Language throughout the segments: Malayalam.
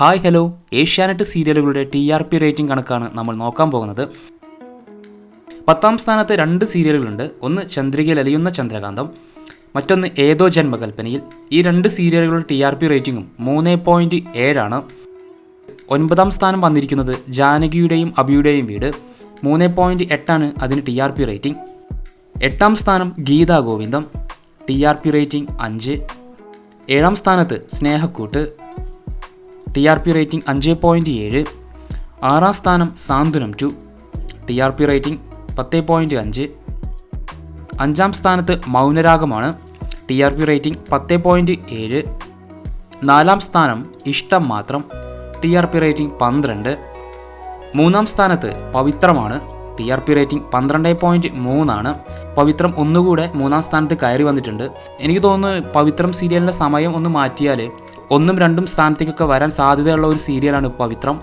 ഹായ് ഹലോ ഏഷ്യാനെറ്റ് സീരിയലുകളുടെ ടി ആർ പി റേറ്റിംഗ് കണക്കാണ് നമ്മൾ നോക്കാൻ പോകുന്നത്. പത്താം സ്ഥാനത്ത് രണ്ട് സീരിയലുകളുണ്ട്. ഒന്ന് ചന്ദ്രികയിൽ അലിയുന്ന ചന്ദ്രകാന്തം മറ്റൊന്ന് ഏതോ ജന്മകൽപ്പനയിൽ. ഈ രണ്ട് സീരിയലുകളുടെ ടി ആർ പി റേറ്റിംഗും മൂന്ന് പോയിന്റ് ഏഴാണ്. ഒൻപതാം സ്ഥാനം വന്നിരിക്കുന്നത് ജാനകിയുടെയും അബിയുടെയും വീട്. മൂന്ന് പോയിന്റ് എട്ടാണ് അതിന് ടി ആർ പി റേറ്റിംഗ്. എട്ടാം സ്ഥാനം ഗീതാ ഗോവിന്ദം ടി ആർ പി റേറ്റിംഗ് അഞ്ച്. ഏഴാം സ്ഥാനത്ത് Snehakkoottu T R P rating അഞ്ച് പോയിന്റ് ഏഴ് ആറാം സ്ഥാനം Santhwanam two T R P rating പത്ത് പോയിന്റ് അഞ്ച് അഞ്ചാം സ്ഥാനത്ത് മൗനരാഗമാണ് ടി ആർ പി റേറ്റിംഗ് പത്ത് പോയിന്റ് ഏഴ് നാലാം സ്ഥാനം ഇഷ്ടം മാത്രം ടി ആർ പി റേറ്റിംഗ് പന്ത്രണ്ട് മൂന്നാം സ്ഥാനത്ത് പവിത്രമാണ് ടി ആർ പി റേറ്റിംഗ് പന്ത്രണ്ട് പോയിന്റ് മൂന്നാണ് പവിത്രം ഒന്നുകൂടെ മൂന്നാം സ്ഥാനത്ത് കയറി വന്നിട്ടുണ്ട്. എനിക്ക് തോന്നുന്നു പവിത്രം സീരിയലിന്റെ സമയം ഒന്ന് മാറ്റിയാൽ ഒന്നും രണ്ടും സ്ഥാനത്തേക്കൊക്കെ വരാൻ സാധ്യതയുള്ള ഒരു സീരിയലാണ് പവിത്രം.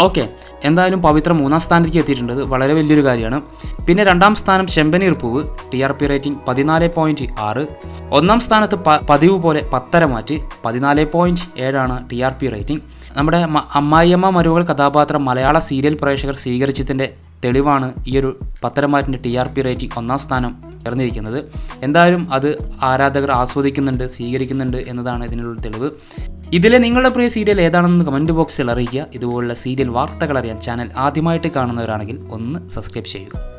ഓക്കെ എന്തായാലും പവിത്രം മൂന്നാം സ്ഥാനത്തേക്ക് എത്തിയിട്ടുണ്ട്. വളരെ വലിയൊരു കാര്യമാണ്. പിന്നെ രണ്ടാം സ്ഥാനം Chempaneer Poovu T R P rating പതിനാല് പോയിന്റ് ആറ്. ഒന്നാം സ്ഥാനത്ത് പതിവ് പോലെ പത്തര മാറ്റ് പതിനാല് പോയിന്റ് ഏഴാണ് ടി ആർ പി റേറ്റിംഗ്. നമ്മുടെ അമ്മായിയമ്മ മരുവുകൾ കഥാപാത്രം മലയാള സീരിയൽ പ്രേക്ഷകർ സ്വീകരിച്ചതിന്റെ തെളിവാണ് ഈ ഒരു പത്തരമാറ്റിന്റെ ടി ആർ പി റേറ്റിംഗ് ഒന്നാം സ്ഥാനം ചേർന്നിരിക്കുന്നത് എന്തായാലും അത് ആരാധകർ ആസ്വദിക്കുന്നുണ്ട് സ്വീകരിക്കുന്നുണ്ട് എന്നതാണ് ഇതിനുള്ള തെളിവ്. ഇതിലെ നിങ്ങളുടെ പ്രിയ സീരിയൽ ഏതാണെന്ന് കമന്റ് ബോക്സിൽ അറിയിക്കുക. ഇതുപോലുള്ള സീരിയൽ വാർത്തകൾ അറിയാൻ ചാനൽ ആദ്യമായിട്ട് കാണുന്നവരാണെങ്കിൽ ഒന്ന് സബ്സ്ക്രൈബ് ചെയ്യുക.